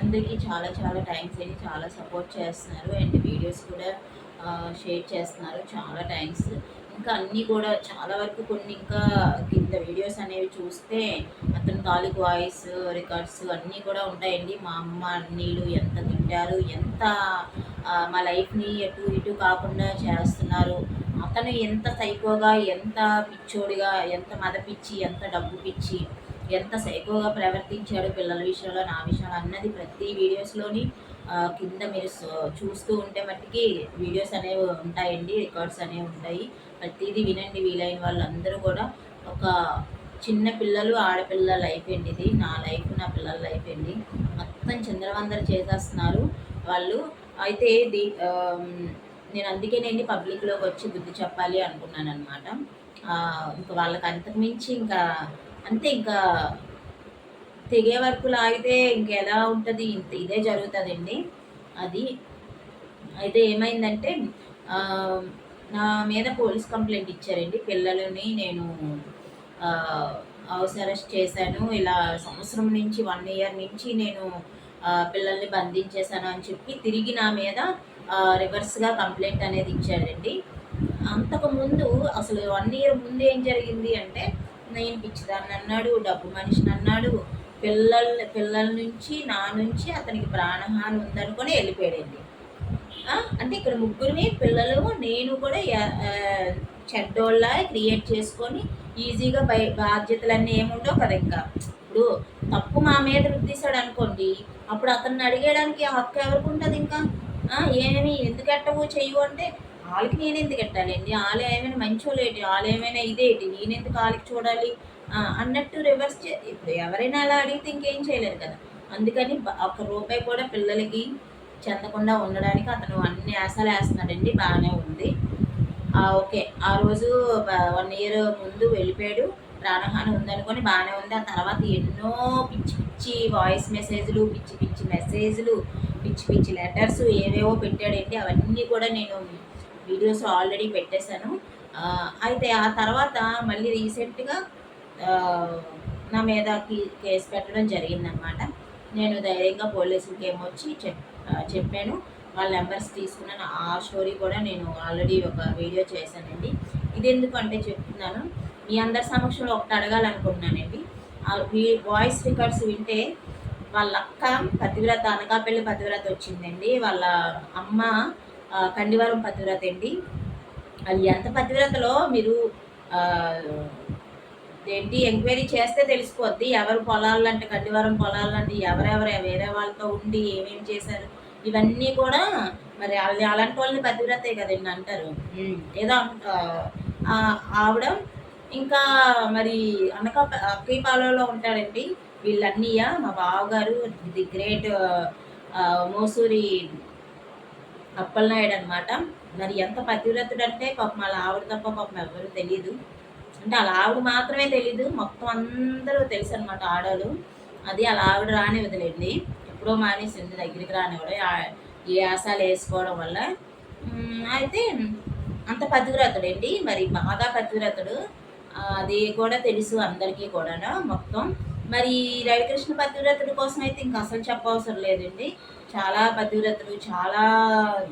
అందరికీ చాలా చాలా థ్యాంక్స్ అండి. చాలా సపోర్ట్ చేస్తున్నారు. అండ్ వీడియోస్ కూడా షేర్ చేస్తున్నారు. చాలా థ్యాంక్స్ ఇంకా అన్నీ కూడా చాలా వరకు కొన్ని ఇంకా కింద వీడియోస్ అనేవి చూస్తే అతని తాలూకు వాయిస్ రికార్డ్స్ అన్నీ కూడా ఉంటాయండి. మా అమ్మ అన్నీలు ఎంత తింటారు ఎంత మా లైఫ్ని ఎటు ఇటు కాకుండా చేస్తున్నారు. అతను ఎంత సైకోగా ఎంత పిచ్చోడిగా ఎంత మద పిచ్చి ఎంత డబ్బు పిచ్చి ఎంత సైకోగా ప్రవర్తించాడు పిల్లల విషయంలో నా విషయంలో అన్నది ప్రతి వీడియోస్లోని కింద మీరు చూస్తూ ఉంటే మట్టికి వీడియోస్ అనేవి ఉంటాయండి రికార్డ్స్ అనేవి ఉంటాయి. ప్రతిదీ వినండి వీలైన వాళ్ళందరూ కూడా. ఒక చిన్న పిల్లలు ఆడపిల్లల లైఫ్ ఏంటి ఇది. నా లైఫ్ నా పిల్లల లైఫ్ అండి. మొత్తం చంద్రవందర చేసేస్తున్నారు వాళ్ళు. అయితే ఇది నేను అందుకే నేను పబ్లిక్లోకి వచ్చి బుద్ధి చెప్పాలి అనుకున్నాను అనమాట ఇంకా వాళ్ళకి అంతకుమించి ఇంకా అంతే ఇంకా తెగే వరకు లాగితే ఇంకెలా ఉంటుంది? ఇంత ఇదే జరుగుతుందండి. అది అయితే ఏమైందంటే నా మీద పోలీస్ కంప్లైంట్ ఇచ్చారండి. పిల్లలని నేను హౌస్ అరెస్ట్ చేశాను. ఇలా సంవత్సరం నుంచి వన్ ఇయర్ నుంచి నేను పిల్లల్ని బంధించేశాను అని చెప్పి తిరిగి నా మీద రివర్స్గా కంప్లైంట్ అనేది ఇచ్చాడండి అంతకుముందు అసలు వన్ ఇయర్ ముందు ఏం జరిగింది అంటే నేను పిచ్చిదాన్ని అన్నాడు డబ్బు మనిషిని అన్నాడు. పిల్లల పిల్లల నుంచి నా నుంచి అతనికి ప్రాణహాని ఉందనుకొని వెళ్ళిపోయాడండి. అంటే ఇక్కడ ముగ్గురిని పిల్లలు నేను కూడా చెడ్డోళ్ళ క్రియేట్ చేసుకొని ఈజీగా బయ బాధ్యతలన్నీ ఏముండవు కదా ఇంకా. ఇప్పుడు తప్పు మా మీద రుద్దేశాడు అనుకోండి అప్పుడు అతన్ని అడిగేయడానికి ఆ హక్కు ఎవరికి ఉంటుంది ఇంకా? ఏమి ఎందుకు ఎట్టవు చెయ్యు అంటే వాళ్ళకి నేను ఎందుకు ఎట్టాలండి వాళ్ళు ఏమైనా మంచోలేటి వాళ్ళు ఏమైనా ఇదేటి నేను ఎందుకు వాళ్ళకి చూడాలి అన్నట్టు రివర్స్ చే ఇప్పుడు ఎవరైనా అలా అడిగితే ఇంకేం చేయలేరు కదా. అందుకని ఒక రూపాయి కూడా పిల్లలకి చెందకుండా ఉండడానికి అతను అన్ని ఆశలు వేస్తున్నాడండి. బాగానే ఉంది. ఓకే. ఆ రోజు వన్ ఇయర్ ముందు వెళ్ళిపోయాడు. ప్రాణహాని ఉందనుకొని బాగానే ఉంది. ఆ తర్వాత ఎన్నో పిచ్చి పిచ్చి వాయిస్ మెసేజ్లు పిచ్చి పిచ్చి మెసేజ్లు పిచ్చి పిచ్చి లెటర్స్ ఏవేవో పెట్టాడండి. అవన్నీ కూడా నేను వీడియోస్ ఆల్రెడీ పెట్టేశాను. అయితే ఆ తర్వాత మళ్ళీ రీసెంట్గా నా మీద కేసు పెట్టడం జరిగిందనమాట నేను ధైర్యంగా పోలీసులకి ఏమొచ్చి చెప్ చెప్పాను. వాళ్ళ నెంబర్స్ తీసుకున్నాను. ఆ స్టోరీ కూడా నేను ఆల్రెడీ ఒక వీడియో చేశానండి. ఇది ఎందుకంటే చెప్తున్నాను మీ అందరి సమక్షంలో ఒకటి అడగాలనుకుంటున్నానండి. వాయిస్ రికార్డ్స్ వింటే వాళ్ళ అక్క పతివ్రత అనకాపల్లి పతివ్రత వచ్చిందండి. వాళ్ళ అమ్మ కండివరం పతివ్రత అండి. అది ఎంత పతివ్రతలో మీరు ఏంటి ఎంక్వైరీ చేస్తే తెలిసిపోద్ది. ఎవరు పొలాలు అంటే కండివరం పొలాలు అంటే ఎవరెవరు వేరే వాళ్ళతో ఉండి ఏమేమి చేశారు ఇవన్నీ కూడా మరి అలాంటి వాళ్ళని పతివ్రతే కదండి అంటారు. ఏదో ఆవిడ ఇంకా మరి అనక అక్కీపాలలో ఉంటాడండి. వీళ్ళన్నయ్య మా బావగారు ది గ్రేట్ మోసూరి అప్పలనాయుడు అనమాట మరి ఎంత పతివ్రతుడు అంటే పాపం వాళ్ళ ఆవిడ తప్ప పాపం ఎవరు తెలియదు అంటే వాళ్ళ ఆవిడ మాత్రమే తెలీదు. మొత్తం అందరూ తెలుసు అనమాట ఆడవాడు అది వాళ్ళ ఆవిడ రాని వదిలేండి ఎప్పుడో మానేసింది దగ్గరికి రానివ్వడం ఈ ఆశాలు వేసుకోవడం వల్ల. అయితే అంత పతివ్రతుడండి. మరి బాగా పతివ్రతుడు. అది కూడా తెలుసు అందరికీ కూడా మొత్తం. మరి రవికృష్ణ పతివ్రతుడి కోసం అయితే ఇంకా అసలు చెప్పవసరం లేదండి. చాలా పతివ్రతుడు చాలా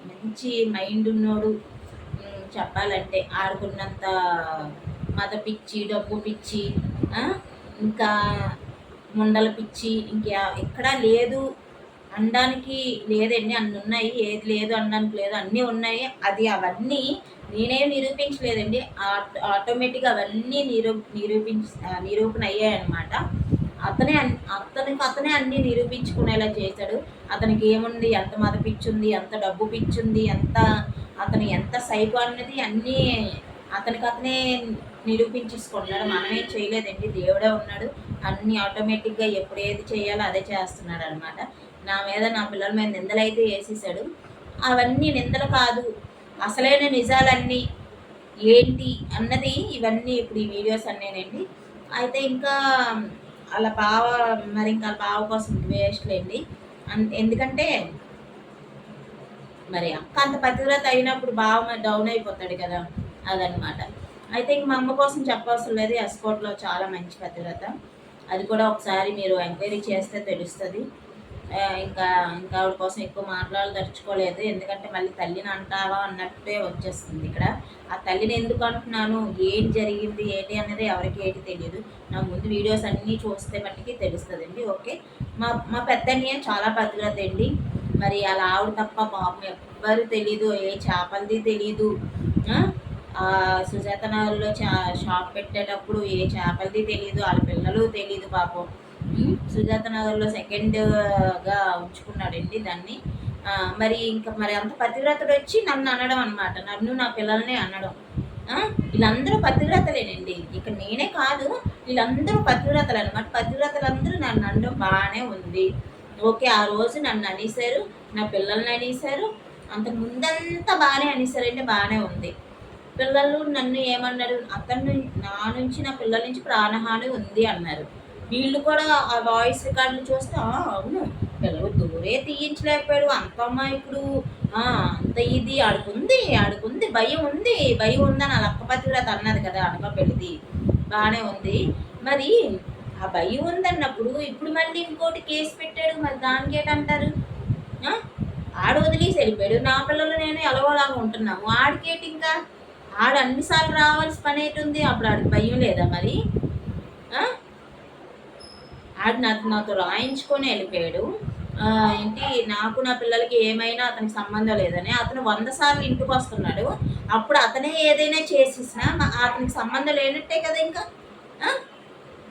మంచి మైండ్ ఉన్నోడు. చెప్పాలంటే ఆడుకున్నంత మత పిచ్చి డబ్బు పిచ్చి ఇంకా ముండల పిచ్చి ఇంకా ఎక్కడా లేదు. అనడానికి లేదండి అన్ని ఉన్నాయి ఏది లేదు అనడానికి లేదు అన్నీ ఉన్నాయి. అది అవన్నీ నేనేం నిరూపించలేదండి. ఆట్- ఆటోమేటిక్గా అవన్నీ నిరూ నిరూపించ నిరూపణ అయ్యాయన్నమాట. అతనే అతనికి అతనే అన్నీ నిరూపించుకునేలా చేశాడు. అతనికి ఏముంది? ఎంత మత పిచ్చుంది? ఎంత డబ్బు పిచ్చుంది? ఎంత అతను ఎంత సైకో అనేది అన్నీ అతనికి అతనే నిరూపించేసుకుంటున్నాడు. మనమేం చేయలేదండి. దేవుడే ఉన్నాడు. అన్నీ ఆటోమేటిక్గా ఎప్పుడు ఏది చేయాలో అదే చేస్తున్నాడు అనమాట నా మీద నా పిల్లల మీద నిందలు అయితే వేసేసాడు అవన్నీ నిందలు కాదు. అసలైన నిజాలన్నీ ఏంటి అన్నది ఇవన్నీ ఇప్పుడు ఈ వీడియోస్ అన్నీనండి. అయితే ఇంకా అలా బావ మరి ఇంకా బావ కోసం వేస్ట్లేండి అన్- ఎందుకంటే మరి అక్క అంత పతివ్రత అయినప్పుడు బావ డౌన్ అయిపోతాడు కదా అదనమాట అయితే ఇంక మా అమ్మ కోసం చెప్పవసరం లేదు ఎస్కోట్లో చాలా మంచి పతివ్రత. అది కూడా ఒకసారి మీరు ఎంక్వైరీ చేస్తే తెలుస్తుంది. ఇంకా ఇంకా ఆవిడ కోసం ఎక్కువ మాట్లాడదలుచుకోలేదు ఎందుకంటే మళ్ళీ తల్లిని అంటావా అన్నట్టే వచ్చేస్తుంది ఇక్కడ. ఆ తల్లిని ఎందుకు అంటున్నాను? ఏంటి జరిగింది? ఏంటి అనేది ఎవరికి ఏంటి తెలియదు. నా ముందు వీడియోస్ అన్నీ చూస్తే మట్టికి తెలుస్తుందండి. ఓకే? మా మా పెద్దన్నయ్య చాలా పద్ధతి అండి. మరి అలా ఆవిడ తప్ప పాపం ఎవ్వరు తెలీదు. ఏ చేపలది తెలీదు. సుజాత నగర్లో చా షాప్ పెట్టేటప్పుడు ఏ చేపలది తెలీదు. వాళ్ళ పిల్లలు తెలీదు పాపం. సుజాత నగర్లో సెకండ్గా ఉంచుకున్నాడండి దాన్ని. మరి ఇంకా మరి అంత పతివ్రతడు వచ్చి నన్ను అనడం అనమాట నన్ను నా పిల్లల్ని అనడం. వీళ్ళందరూ పతివ్రతలేనండి. ఇక నేనే కాదు వీళ్ళందరూ పతివ్రతలు అనమాట పతివ్రతలందరూ నన్ను అనడం బాగానే ఉంది. ఓకే ఆ రోజు నన్ను అనేశారు నా పిల్లల్ని అనేశారు. అంతకు ముందంతా బాగానే అనేసారంటే బాగానే ఉంది. పిల్లలు నన్ను ఏమన్నారు? అతను నా నుంచి నా పిల్లల నుంచి ప్రాణహాని ఉంది అన్నారు. వీళ్ళు కూడా ఆ వాయిస్ రికార్డులు చూస్తే అవును. పిల్లలు దూరే తీయించలేకపోయాడు అంత అమాయకుడు ఇప్పుడు అంత ఇది ఆడుకుంది ఆడుకుంది భయం ఉంది భయం ఉందని ఆ లక్కపతివ్రత అన్నది కదా అనక పెళ్ళిది. బాగానే ఉంది. మరి ఆ భయం ఉందన్నప్పుడు ఇప్పుడు మళ్ళీ ఇంకోటి కేసు పెట్టాడు మరి దానికి ఏంటంటారు? ఆడు వదిలేసి వెళ్ళిపోయాడు. నా పిల్లలు నేను ఎలవలాగా ఉంటున్నాము. ఆడికేటి ఇంకా? ఆడు అన్నిసార్లు రావాల్సి పని ఏంటుంది అప్పుడు ఆడికి భయం లేదా మరి? ఆడు నాతో నాతో రాయించుకొని వెళ్ళిపోయాడు. ఏంటి నాకు నా పిల్లలకి ఏమైనా అతనికి సంబంధం లేదని అతను వంద సార్లు ఇంటికి వస్తున్నాడు. అప్పుడు అతనే ఏదైనా చేసేసినా అతనికి సంబంధం లేనట్టే కదా ఇంకా?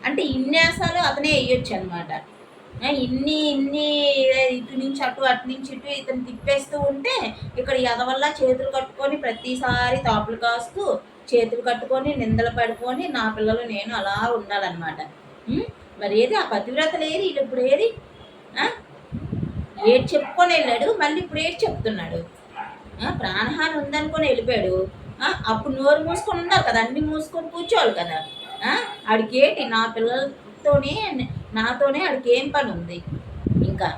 అంటే ఇన్యాసాలు అతనే వేయొచ్చు అనమాట ఇన్ని ఇన్ని ఇటు నుంచి అటు అటు నుంచి ఇటు ఇతను తిప్పేస్తూ ఉంటే ఇక్కడ ఎదవల్ల చేతులు కట్టుకొని ప్రతిసారి తాపులు కాస్తూ చేతులు కట్టుకొని నిందలు పడుకొని నా పిల్లలు నేను అలా ఉండాలన్నమాట. మరి ఏది? ఆ పతివ్రతలు ఏది? వీళ్ళు ఇప్పుడు ఏది? ఏడు చెప్పుకొని వెళ్ళాడు మళ్ళీ ఇప్పుడు ఏడు చెప్తున్నాడు. ప్రాణహాని ఉందనుకొని వెళ్ళిపోయాడు. అప్పుడు నోరు మూసుకొని ఉండాలి కదా అన్ని మూసుకొని కూర్చోవాలి కదా. ఆ, ఆడికి ఏంటి? నా పిల్లలతోనే నాతోనే ఆడికి ఏం పని ఉంది? ఇంకా?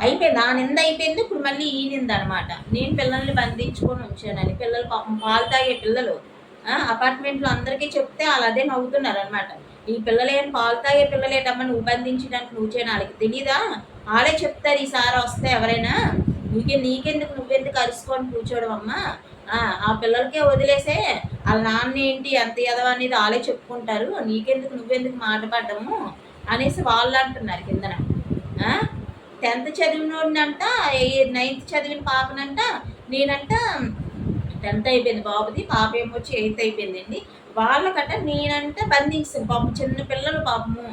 అయిపోయింది. ఆ నింద అయిపోయింది. ఇప్పుడు మళ్ళీ ఈ నింద అనమాట నేను పిల్లల్ని బంధించుకొని ఉంచానని. పిల్లలు పాపం పాలు తాగే పిల్లలు. అపార్ట్మెంట్లో అందరికీ చెప్తే వాళ్ళు అదే నవ్వుతున్నారు అనమాట ఈ పిల్లలేం పాలు తాగే పిల్లలేటమ్మా? నువ్వు బంధించడానికి నువ్వు చేయను వాళ్ళకి తెలీదా? వాళ్ళే చెప్తారు ఈసారి వస్తే ఎవరైనా. నీకే నీకెందుకు? నువ్వెందుకు అరుచుకొని కూర్చోవడం అమ్మా? ఆ, పిల్లలకే వదిలేసే వాళ్ళ నాన్న ఏంటి ఎంత ఎదవ అనేది వాళ్ళే చెప్పుకుంటారు. నీకెందుకు? నువ్వెందుకు మాట పడ్డము? అనేసి వాళ్ళు అంటున్నారు కిందన. టెన్త్ చదివినోడినంట నైన్త్ చదివిన పాపనంట నేనంట టెన్త్ అయిపోయింది బాబుది పాప ఏమో వచ్చి ఎయిత్ అయిపోయిందండి. వాళ్ళకట నేనంటే బంధించాను పాపం చిన్న పిల్లలు పాపము.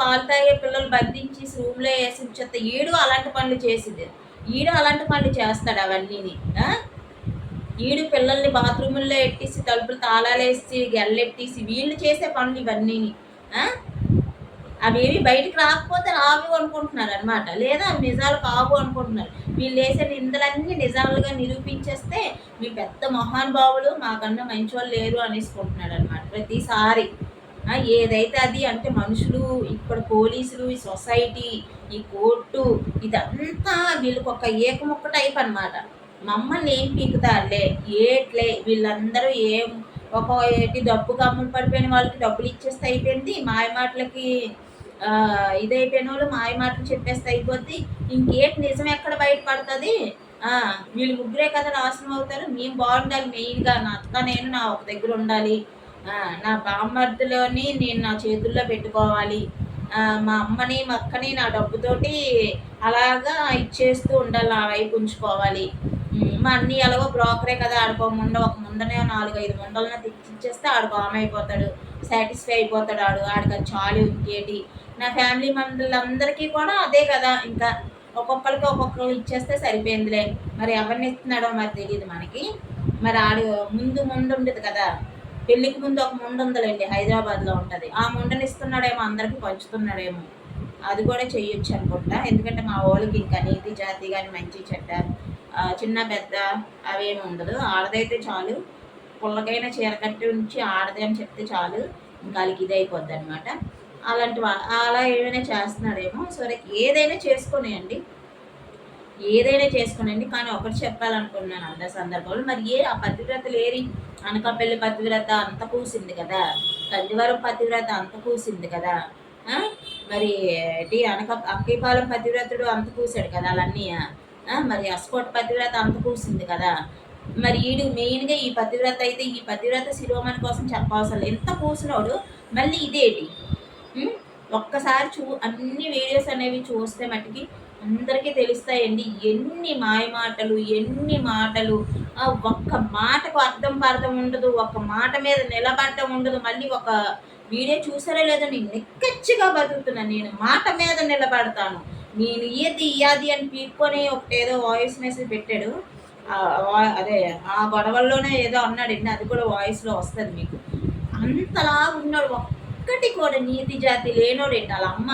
పాలు తాగే పిల్లలు బంధించి రూమ్లో వేసి చెత్త ఈడు అలాంటి పనులు చేసింది. ఈడు అలాంటి పనులు చేస్తాడు అవన్నీని. ఈడు పిల్లల్ని బాత్రూముల్లో ఎట్టేసి తలుపులు తాళాలు వేసి గెల్లెట్టేసి వీళ్ళు చేసే పనులు ఇవన్నీ అవేవి బయటకు రాకపోతే రావు అనుకుంటున్నారు అనమాట లేదా అవి నిజాలు కావు అనుకుంటున్నారు. వీళ్ళు వేసే నిందలన్నీ నిజాలుగా నిరూపించేస్తే మీ పెద్ద మహానుభావులు మాకన్నా మంచి వాళ్ళు లేరు అనేసుకుంటున్నాడు అనమాట ప్రతిసారి. ఏదైతే అది అంటే మనుషులు ఇక్కడ పోలీసులు ఈ సొసైటీ ఈ కోర్టు ఇదంతా వీళ్ళకి ఒక ఏకముక్క టైప్ అనమాట మమ్మల్ని ఏం పీకుతారులే? ఏట్లే? వీళ్ళందరూ ఏం ఒక ఏంటి డబ్బు కమ్ములు పడిపోయిన వాళ్ళకి డబ్బులు ఇచ్చేస్తే అయిపోయింది? మాయ మాటలకి ఇదైపోయిన వాళ్ళు మాయ మాటలు చెప్పేస్తే అయిపోద్ది. ఇంకేటి నిజం ఎక్కడ బయటపడుతుంది? వీళ్ళు ముగ్గురే కదా నాశనం అవుతారు. మేము బాగుండాలి మెయిన్గా. నా అక్క నేను నా ఒక దగ్గర ఉండాలి. నా బామ్మర్దిలోని నేను నా చేతుల్లో పెట్టుకోవాలి. మా అమ్మని మా అక్కని నా డబ్బుతోటి అలాగా ఇచ్చేస్తూ ఉండాలి. నా వైపు ఉంచుకోవాలి. మా అన్ని ఎలాగో బ్రోకరే కదా ఆడుకో ముండ. ఒక ముందనే నాలుగు ఐదు ముండలను తెచ్చిచ్చేస్తే ఆడు బామ్ అయిపోతాడు. సాటిస్ఫై అయిపోతాడు ఆడు. ఆడికి చాలు ఇంకేటి? నా ఫ్యామిలీ మెంబర్లందరికీ కూడా అదే కదా ఇంకా ఒక్కొక్కరికి ఒక్కొక్కరు ఇచ్చేస్తే సరిపోయిందిలే. మరి ఎవరిని ఇస్తున్నాడో మరి తెలియదు మనకి. మరి ఆడి ముందు ముందు ఉండదు కదా. పెళ్ళికి ముందు ఒక ముండు ఉందిలేండి హైదరాబాద్లో ఉంటుంది. ఆ ముండని ఇస్తున్నాడేమో అందరికీ పంచుతున్నాడేమో. అది కూడా చేయొచ్చు అనుకుంటా. ఎందుకంటే మా వాళ్ళకి ఇంకా నీతి జాతి కానీ మంచి చెడ్డ చిన్న పెద్ద అవేమి ఉండదు. ఆడదైతే చాలు. పుల్లకైన చీర కట్టి ఉంచి ఆడదే అని చెప్తే చాలు. ఇంకా వాళ్ళకి ఇది అయిపోద్ది అనమాట అలాంటి అలా ఏమైనా చేస్తున్నాడేమో సరే ఏదైనా చేసుకునేయండి. ఏదైనా చేసుకోనండి కానీ ఒకటి చెప్పాలనుకున్నాను అందరి సందర్భంలో. మరి ఏ ఆ పతివ్రతలు ఏరి అనకాపల్లి పతివ్రత అంత పూసింది కదా. కందివరం పతివ్రత అంత పూసింది కదా. మరి ఏంటి? అనక అక్కిపాలెం పతివ్రతుడు అంత కూసాడు కదా అలన్నీ. మరి అస్కోట్ పతివ్రత అంత కూసింది కదా. మరి ఈడు మెయిన్గా ఈ పతివ్రత అయితే ఈ పతివ్రత శిరోమణి కోసం చెప్పవసరం ఎంత కూసినాడు మళ్ళీ ఇదేటి? ఒక్కసారి చూ అన్ని వీడియోస్ అనేవి చూస్తే మటుకి అందరికీ తెలుస్తాయండి. ఎన్ని మాయమాటలు ఎన్ని మాటలు. ఒక్క మాటకు అర్థం పార్థం ఉండదు. ఒక్క మాట మీద నిలబడటం ఉండదు. మళ్ళీ ఒక వీడియో చూసారో లేదో నేను నిక్కచ్చిగా బతుకుతున్నాను నేను మాట మీద నిలబడతాను. నేను ఇయ్యది ఇయ్యాది అని పీక్కొని ఒకటేదో వాయిస్ మెసేజ్ పెట్టాడు. అదే ఆ గొడవల్లోనే ఏదో అన్నాడండి. అది కూడా వాయిస్లో వస్తుంది మీకు. అంతలా ఉన్నాడు ఒక్కటి కూడా నీతి జాతి లేనోడేంటి వాళ్ళ అమ్మ?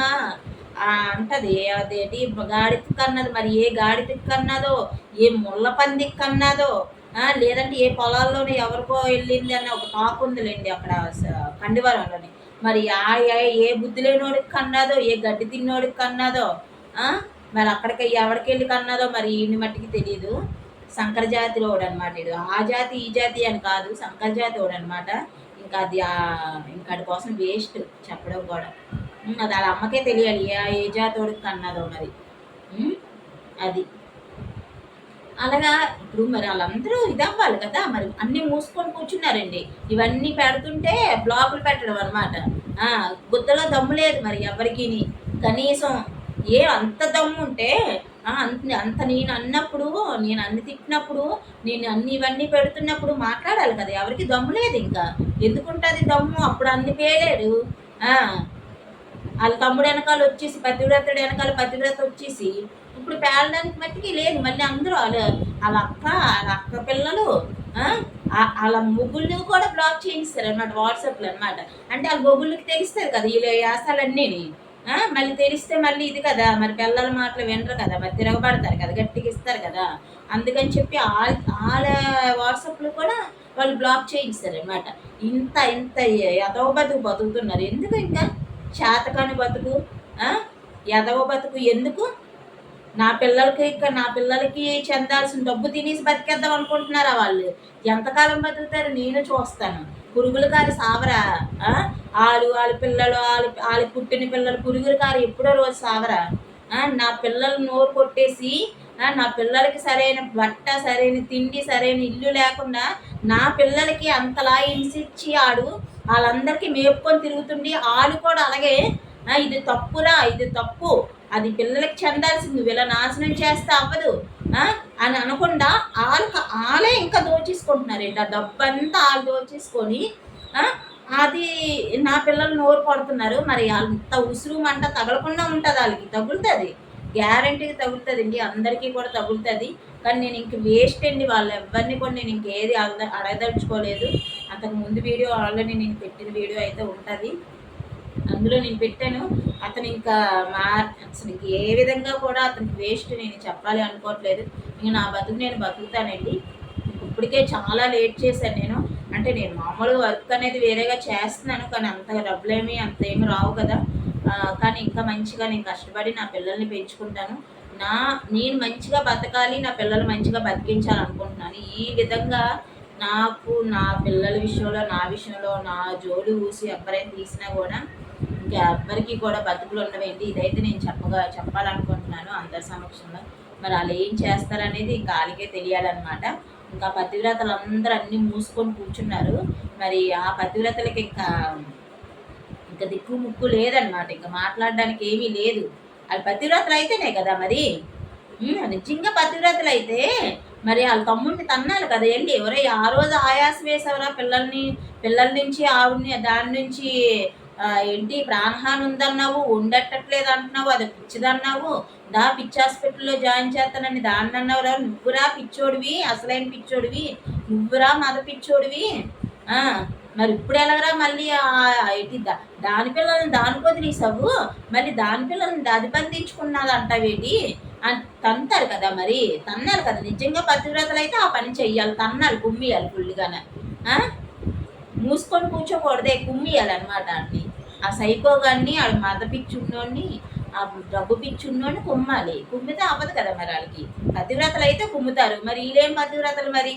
అంటది అదేంటి గాడికి కన్నది మరి ఏ గాడికి కన్నదో ఏ ముళ్ళ పందికి కన్నదో లేదంటే ఏ పొలాల్లోనే ఎవరికో వెళ్ళింది అన్న ఒక టాక్ ఉందిలేండి అక్కడ కండివరంలోని. మరి ఆ ఏ- ఏ బుద్ధి లేనోడికి కన్నాదో ఏ గడ్డి తిన్నోడికి కన్నాదో మరి అక్కడికి ఎవరికి వెళ్ళి కన్నాదో మరి ఈయన మట్టికి తెలియదు సంకర జాతిలో అనమాట ఇది ఆ జాతి ఈ జాతి అని కాదు సంకర జాతి అనమాట ఇంకా అది ఆ- ఇంకా అది కోసం వేస్ట్ చెప్పడం కూడా. అది వాళ్ళ అమ్మకే తెలియాలి. ఏ ఏ జాతోడికి కన్నదో మరి అది. అలాగా ఇప్పుడు మరి వాళ్ళందరూ ఇదవ్వాలి కదా. మరి అన్ని మూసుకొని కూర్చున్నారండి. ఇవన్నీ పెడుతుంటే బ్లాకులు పెట్టడం అనమాట గుద్దలో దమ్ము లేదు మరి ఎవరికి కనీసం ఏ అంత దమ్ము ఉంటే అంత అంత నేను అన్నప్పుడు నేను అన్ని తిట్టినప్పుడు నేను అన్ని ఇవన్నీ పెడుతున్నప్పుడు మాట్లాడాలి కదా ఎవరికి దమ్ము లేదు ఇంకా. ఎందుకుంటుంది దమ్ము? అప్పుడు అన్ని పేలేడు వాళ్ళ తమ్ముడు వెనకాల వచ్చేసి పతివ్రతుడు వెనకాల పతివ్రత వచ్చేసి ఇప్పుడు పేలడానికి మట్టికి లేదు. మళ్ళీ అందరూ వాళ్ళ వాళ్ళ అక్క వాళ్ళ అక్క పిల్లలు వాళ్ళ ముగ్గులు కూడా బ్లాక్ చేయిస్తారు అనమాట వాట్సాప్లో అనమాట అంటే వాళ్ళ మొగుళ్ళకి తెలుస్తుంది కదా వీళ్ళ యాసాలన్నీని మళ్ళీ తెలిస్తే మళ్ళీ ఇది కదా మరి పిల్లల మాటలు వినరు కదా మరి తిరగబడతారు కదా గట్టిగా ఇస్తారు కదా. అందుకని చెప్పి వాళ్ళ వాళ్ళ వాట్సాప్లో కూడా వాళ్ళు బ్లాక్ చేయిస్తారు అనమాట ఇంత ఇంత ఎదవ బతుకు బతుకుతున్నారు. ఎందుకు ఇంకా? చేతకాని బతుకు ఆ? ఎదవ బతుకు ఎందుకు? నా పిల్లలకి ఇంకా నా పిల్లలకి చెందాల్సిన డబ్బు తినేసి బతికేద్దాం అనుకుంటున్నారా వాళ్ళు? ఎంతకాలం బతుకుతారు? నేను చూస్తాను. పురుగుల కారు సావరా? వాళ్ళు వాళ్ళ పిల్లలు వాళ్ళ వాళ్ళ పుట్టిన పిల్లలు పురుగుల కారు ఎప్పుడో రోజు సావరా? నా పిల్లలు నోరు కొట్టేసి నా పిల్లలకి సరైన బట్ట సరైన తిండి సరైన ఇల్లు లేకుండా నా పిల్లలకి అంతలా హింసించి ఆడు వాళ్ళందరికీ మేపుకొని తిరుగుతుండి వాళ్ళు కూడా అలాగే ఇది తప్పురా ఇది తప్పు. అది పిల్లలకి చెందాల్సింది. వీళ్ళ నాశనం చేస్తే అవ్వదు. అని అనకుండా వాళ్ళ వాళ్ళే ఇంకా దోచేసుకుంటున్నారు ఏంటి ఆ డబ్బంతా వాళ్ళు దోచేసుకొని అది నా పిల్లలు నోరు పడుతున్నారు. మరి అంత ఉసురు మంట తగలకుండా ఉంటుంది వాళ్ళకి తగులుతుంది. గ్యారంటీగా తగులుతుంది అండి అందరికీ కూడా తగులుతుంది. కానీ నేను ఇంక వేస్ట్ అండి వాళ్ళు ఎవరిని కూడా నేను ఇంకేది అడగదలుచుకోలేదు. అంతకు ముందు వీడియో ఆల్రెడీ నేను పెట్టిన వీడియో అయితే ఉంటుంది. అందులో నేను పెట్టాను. అతను ఇంకా మా అసలు ఏ విధంగా కూడా అతనికి వేస్ట్ నేను చెప్పాలి అనుకోవట్లేదు. ఇంక నా బతుకు నేను బతుకుతానండి. ఇప్పటికే చాలా లేట్ చేశాను నేను. అంటే నేను మామూలు వర్క్ అనేది వేరేగా చేస్తున్నాను కానీ అంత డబ్బులేమి అంత ఏమి రావు కదా. కానీ ఇంకా మంచిగా నేను కష్టపడి నా పిల్లల్ని పెంచుకుంటాను. నా నేను మంచిగా బతకాలి నా పిల్లలు మంచిగా బతికించాలి అనుకుంటున్నాను ఈ విధంగా నాకు నా పిల్లల విషయంలో నా విషయంలో నా జోడు ఊసి ఎవరైనా తీసినా కూడా ఇంకా ఎవ్వరికి కూడా బతుకులు ఉండవేంటి? ఇదైతే నేను చెప్పగా చెప్పాలనుకుంటున్నాను అందరి సమక్షంలో. మరి వాళ్ళు ఏం చేస్తారనేది కాలికే తెలియాలన్నమాట. ఇంకా పతివ్రతలు అందరూ అన్నీ మూసుకొని కూర్చున్నారు. మరి ఆ పతివ్రతలకి ఇంకా ఇంకా దిక్కు ముక్కు లేదనమాట ఇంకా మాట్లాడడానికి ఏమీ లేదు. అది పతివ్రతలు అయితేనే కదా మరి? నిజంగా పతివ్రతలు అయితే మరి వాళ్ళ తమ్ముడిని తన్నాలి కదా వెళ్ళి ఎవరై ఆ రోజు ఆయాస వేసేవరా పిల్లల్ని పిల్లల నుంచి ఆవిడని దాని నుంచి ఏంటి ప్రాణహాని ఉందన్నావు ఉండట్టట్లేదు అంటున్నావు అది పిచ్చిదన్నావు. దా పిచ్చి హాస్పిటల్లో జాయిన్ చేస్తానని దాన్ని అన్నావురా నువ్వురా పిచ్చోడివి అసలైన పిచ్చోడివి? నువ్వురా మద పిచ్చోడివి? మరి ఇప్పుడు ఎలాగరా మళ్ళీ ఏంటి దా- దాని పిల్లల్ని దాని వదిలేసావు? మళ్ళీ దాని పిల్లల్ని అది బంధించుకున్నది అంటావేటి అని తంతారు కదా మరి తన్నారు కదా. నిజంగా పతివ్రతలు అయితే ఆ పని చెయ్యాలి తన్నారు కుమ్మియాలి ఫుల్గానే మూసుకొని కూర్చోకూడదే కుమ్మియాలన్నమాట అండి ఆ సైకో గాన్ని ఆ మత పిచ్చున్నోడిని ఆ డబ్బు పిచ్చున్నోడిని కుమ్మాలి. కుమ్మితే అవ్వదు కదా మరి వాళ్ళకి పతివ్రతలు అయితే కుమ్ముతారు. మరి వీళ్ళేం పతివ్రతలు మరి?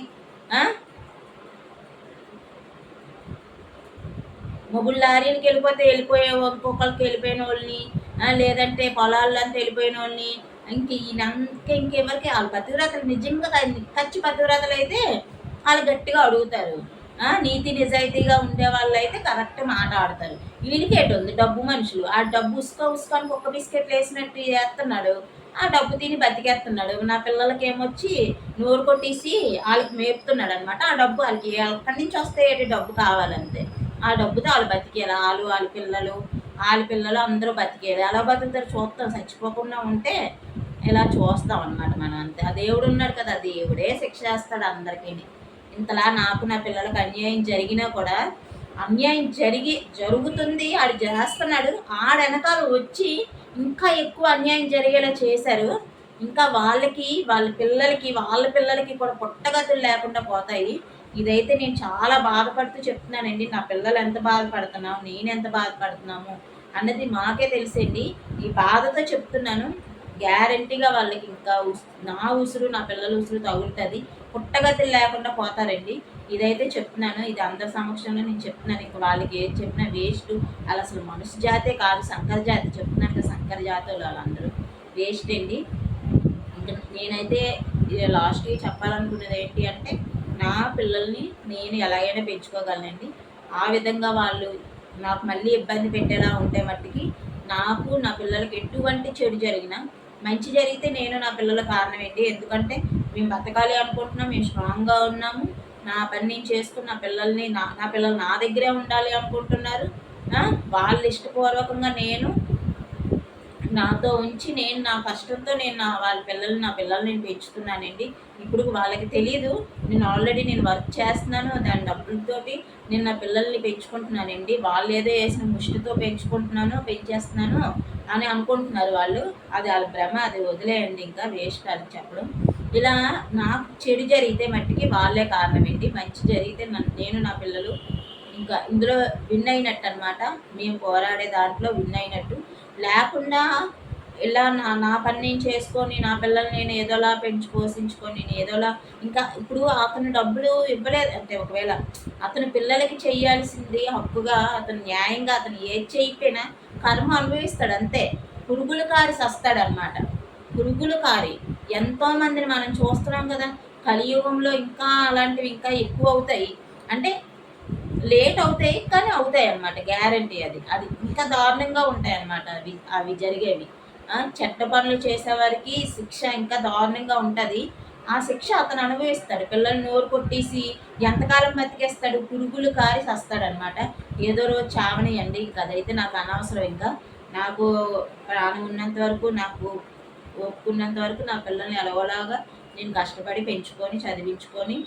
ఆ? మొగుళ్ళు లారీలకి వెళ్ళిపోతే వెళ్ళిపోయే ఇంకొకరికి వెళ్ళిపోయిన వాళ్ళని లేదంటే పొలాల్లో అంతా వెళ్ళిపోయిన వాళ్ళని ఇంక ఈయన ఇంకెవరికి? వాళ్ళ పతివ్రతలు నిజంగా ఖర్చు పతివ్రతలు అయితే వాళ్ళు గట్టిగా అడుగుతారు. నీతి నిజాయితీగా ఉండే వాళ్ళు అయితే కరెక్ట్ మాట ఆడతారు. వీడికేటి ఉంది డబ్బు మనుషులు. ఆ డబ్బు ఉసుక ఉసుకానికి ఒక్క బిస్కెట్లు వేసినట్టు చేస్తున్నాడు. ఆ డబ్బు తిని బతికేస్తున్నాడు. నా పిల్లలకి ఏమొచ్చి నోరు కొట్టేసి వాళ్ళకి మేపుతున్నాడు అనమాట ఆ డబ్బు వాళ్ళకి అక్కడి నుంచి వస్తే డబ్బు కావాలంతే. ఆ డబ్బుతో వాళ్ళు బతికేలా? వాళ్ళు వాళ్ళ పిల్లలు. వాళ్ళ పిల్లలు అందరూ బతికేది ఎలా బతుకుతారు? చూస్తాం. చచ్చిపోకుండా ఉంటే ఇలా చూస్తాం అనమాట మనం అంతే. ఆ దేవుడు ఉన్నాడు కదా దేవుడే శిక్ష చేస్తాడు అందరికీ ఇంతలా నాకు నా పిల్లలకు అన్యాయం జరిగినా కూడా అన్యాయం జరిగి జరుగుతుంది ఆడు చేస్తున్నాడు ఆడ వెనకాల వచ్చి ఇంకా ఎక్కువ అన్యాయం జరిగేలా చేశారు. ఇంకా వాళ్ళకి వాళ్ళ పిల్లలకి వాళ్ళ పిల్లలకి కూడా పుట్టగతులు లేకుండా పోతాయి. ఇదైతే నేను చాలా బాధపడుతూ చెప్తున్నానండి. నా పిల్లలు ఎంత బాధపడుతున్నాము నేను ఎంత బాధపడుతున్నాము? అన్నది మాకే తెలుసండి ఈ బాధతో చెప్తున్నాను. గ్యారంటీగా వాళ్ళకి ఇంకా ఉస్- నా ఉసురు నా పిల్లల ఉసురు తగులుతుంది. పుట్టగతులు లేకుండా పోతారండి. ఇదైతే చెప్తున్నాను. ఇది అందరి సమక్షంలో నేను చెప్తున్నాను. ఇంకా వాళ్ళకి ఏది చెప్పినా వేస్ట్. అలా అసలు మనుషు జాతే కాదు సంకర జాతి చెప్తున్నాను కదా సంకర జాతి వాళ్ళందరూ వేస్ట్ అండి. ఇంకా నేనైతే లాస్ట్కి చెప్పాలనుకున్నది ఏంటి అంటే నా పిల్లల్ని నేను ఎలాగైనా పెంచుకోగలనండి. ఆ విధంగా వాళ్ళు నాకు మళ్ళీ ఇబ్బంది పెట్టేలా ఉంటే మట్టికి నాకు నా పిల్లలకి ఎటువంటి చెడు జరిగినా మంచి జరిగితే నేను నా పిల్లల కారణం ఏంటి? ఎందుకంటే మేము బతకాలి అనుకుంటున్నాం మేము స్ట్రాంగ్గా ఉన్నాము. నా పని నేను చేసుకుని నా పిల్లల్ని నా నా పిల్లలు నా దగ్గరే ఉండాలి అనుకుంటున్నారు. వాళ్ళ ఇష్టపూర్వకంగా నేను నాతో ఉంచి నేను నా కష్టంతో నేను నా వాళ్ళ పిల్లల్ని నా పిల్లల్ని నేను పెంచుతున్నానండి. ఇప్పుడు వాళ్ళకి తెలియదు నేను ఆల్రెడీ నేను వర్క్ చేస్తున్నాను దాని డబ్బులతోటి నేను నా పిల్లల్ని పెంచుకుంటున్నానండి. వాళ్ళు ఏదో వేసిన ముష్టితో పెంచుకుంటున్నాను పెంచేస్తున్నాను అని అనుకుంటున్నారు వాళ్ళు. అది వాళ్ళ భ్రమ అది వదిలేయండి ఇంకా వేస్ట్ అని చెప్పడం. ఇలా నాకు చెడు జరిగితే మట్టికి వాళ్ళే కారణం ఏంటి? మంచి జరిగితే నన్ను నేను నా పిల్లలు ఇంకా ఇందులో విన్ అయినట్టు అనమాట మేము పోరాడే దాంట్లో విన్ అయినట్టు. లేకుండా ఇలా నా నా పని నేను చేసుకొని నా పిల్లల్ని నేను ఏదోలా పెంచి పోషించుకొని నేను ఏదోలా ఇంకా ఇప్పుడు అతను డబ్బులు ఇవ్వలేదు. అంటే ఒకవేళ అతను పిల్లలకి చేయాల్సింది హక్కుగా అతను న్యాయంగా అతను ఏది చేయకపోయినా కర్మ అనుభవిస్తాడు అంతే పురుగులు కారి సస్తాడు అనమాట పురుగులు కారి. ఎంతో మందిని మనం చూస్తున్నాం కదా కలియుగంలో ఇంకా అలాంటివి ఇంకా ఎక్కువ అవుతాయి. అంటే లేట్ అవుతాయి కానీ అవుతాయి అన్నమాట గ్యారంటీ అది. అది ఇంకా దారుణంగా ఉంటాయి అన్నమాట అవి అవి జరిగేవి. చెట్ట పనులు చేసేవారికి శిక్ష ఇంకా దారుణంగా ఉంటుంది. ఆ శిక్ష అతను అనుభవిస్తాడు. పిల్లల్ని నోరు కొట్టేసి ఎంతకాలం బతికేస్తాడు? పురుగులు కారి సస్తాడు అనమాట ఏదో రోజు చావనియండి ఇంకా అదైతే నాకు అనవసరం ఇంకా. నాకు ప్రాణం ఉన్నంత వరకు నాకు ఒప్పుకున్నంత వరకు నా పిల్లల్ని ఎలాగోలాగా నేను కష్టపడి పెంచుకొని చదివించుకొని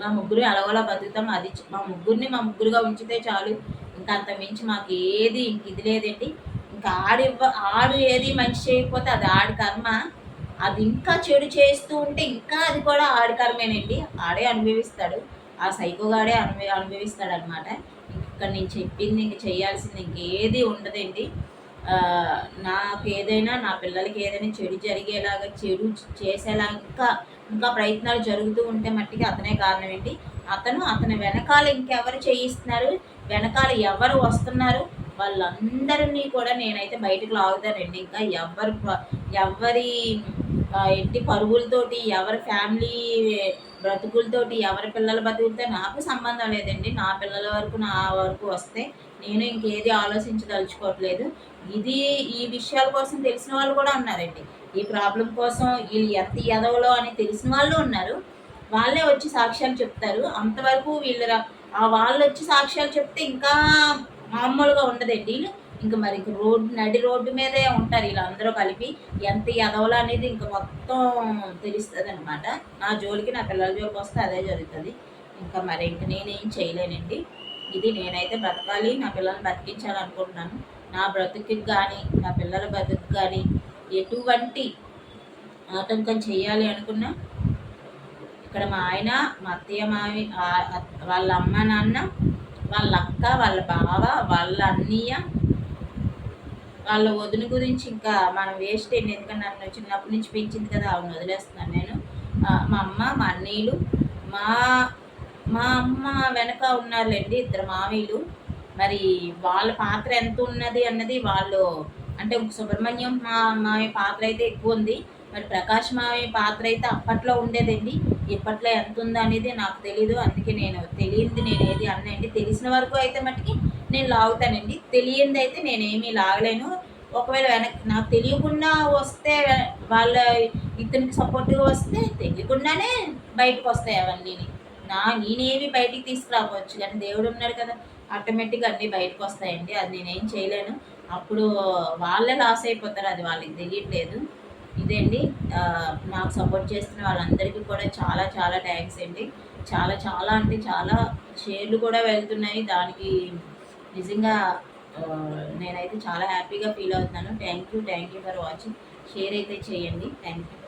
మా ముగ్గురు ఎలాగోలా బతుకుతాం. అది మా ముగ్గురిని మా ముగ్గురుగా ఉంచితే చాలు. ఇంకా అంత మించి మాకు ఏది ఇంక ఇది లేదండి. ఇంకా ఆడివ్వ ఆడు ఏది మంచి చేయకపోతే అది ఆడి కర్మ. అది ఇంకా చెడు చేస్తూ ఉంటే ఇంకా అది కూడా ఆడి కర్మేనండి ఆడే అనుభవిస్తాడు. ఆ సైకోగాడే అనుభవి అనుభవిస్తాడు అనమాట ఇక్కడ నేను చెప్పింది ఇంక చేయాల్సింది ఇంకేది ఉండదండి. నాకు ఏదైనా నా పిల్లలకి ఏదైనా చెడు జరిగేలాగా చెడు చేసేలా ఇంకా ఇంకా ప్రయత్నాలు జరుగుతూ ఉంటే మట్టికి అతనే కారణం ఏంటి అతను అతని వెనకాల ఇంకెవరు చేయిస్తున్నారు? వెనకాల ఎవరు వస్తున్నారు? వాళ్ళందరినీ కూడా నేనైతే బయటకు లాగుతానండి. ఇంకా ఎవరి ఎవరి ఎట్టి పరుగులతోటి ఎవరి ఫ్యామిలీ బ్రతుకులతోటి ఎవరి పిల్లలు బతుకులతో నాకు సంబంధం లేదండి. నా పిల్లల వరకు నా వరకు వస్తే నేను ఇంకేది ఆలోచించదలుచుకోవట్లేదు. ఇది ఈ విషయాల కోసం తెలిసిన వాళ్ళు కూడా ఉన్నారండి. ఈ ప్రాబ్లం కోసం వీళ్ళు ఎంత ఎదవలో అని తెలిసిన వాళ్ళు ఉన్నారు. వాళ్ళే వచ్చి సాక్ష్యాలు చెప్తారు. అంతవరకు వీళ్ళు రా- ఆ వాళ్ళు వచ్చి సాక్ష్యాలు చెప్తే ఇంకా మామూలుగా ఉండదండి. ఇంకా మరి ఇంక రోడ్డు నడి రోడ్డు మీదే ఉంటారు వీళ్ళందరూ కలిపి. ఎంత ఎదవలు అనేది ఇంకా మొత్తం తెలుస్తుంది అనమాట నా జోలికి నా పిల్లల జోలికి వస్తే అదే జరుగుతుంది. ఇంకా మరి ఇంక నేనేం చేయలేనండి. ఇది నేనైతే బ్రతకాలి నా పిల్లల్ని బతికించాలనుకుంటున్నాను. నా బ్రతుకుకి కానీ నా పిల్లల బ్రతుకు కానీ ఎటువంటి ఆటంకం చేయాలి అనుకున్నా ఇక్కడ మా ఆయన మా అత్తయ్య మావి వాళ్ళ అమ్మ నాన్న వాళ్ళ అక్క వాళ్ళ బావ వాళ్ళ అన్నయ్య. వాళ్ళ వదిన గురించి ఇంకా మనం వేస్ట్ అయింది. ఎందుకంటే నన్ను చిన్నప్పటి నుంచి పెంచింది కదా ఆవిడ వదిలేస్తున్నాను నేను. మా అమ్మ మా అన్నయ్యలు మా మా అమ్మ వెనక ఉన్నారులేండి ఇద్దరు మామయ్యలు. మరి వాళ్ళ పాత్ర ఎంత ఉన్నది అన్నది వాళ్ళు అంటే సుబ్రహ్మణ్యం మా మావి పాత్ర అయితే ఎక్కువ ఉంది. మరి ప్రకాష్ మావి పాత్ర అయితే అప్పట్లో ఉండేదండి. ఇప్పట్లో ఎంత ఉందో అనేది నాకు తెలీదు. అందుకే నేను తెలియంది నేను ఏది అన్నండి తెలిసిన వరకు అయితే మట్టుకి నేను లాగుతానండి. తెలియంది అయితే నేనేమీ లాగలేను. ఒకవేళ వెనక్కి నాకు తెలియకుండా వస్తే వాళ్ళ ఇతనికి సపోర్ట్గా వస్తే తెలియకుండానే బయటకు వస్తాయి అవన్నీ. నా నేనేమి బయటికి తీసుకురావచ్చు. కానీ దేవుడు ఉన్నాడు కదా ఆటోమేటిక్గా అన్నీ బయటకు వస్తాయండి. అది నేనేం చేయలేను. అప్పుడు వాళ్ళే లాస్ అయిపోతారు. అది వాళ్ళకి తెలియట్లేదు. ఇదే అండి నాకు సపోర్ట్ చేస్తున్న వాళ్ళందరికీ కూడా చాలా చాలా థ్యాంక్స్ అండి. చాలా చాలా అంటే చాలా షేర్లు కూడా వెళ్తున్నాయి. దానికి నిజంగా నేనైతే చాలా హ్యాపీగా ఫీల్ అవుతున్నాను. Thank you thank you for watching. Share అయితే చేయండి. Thank you.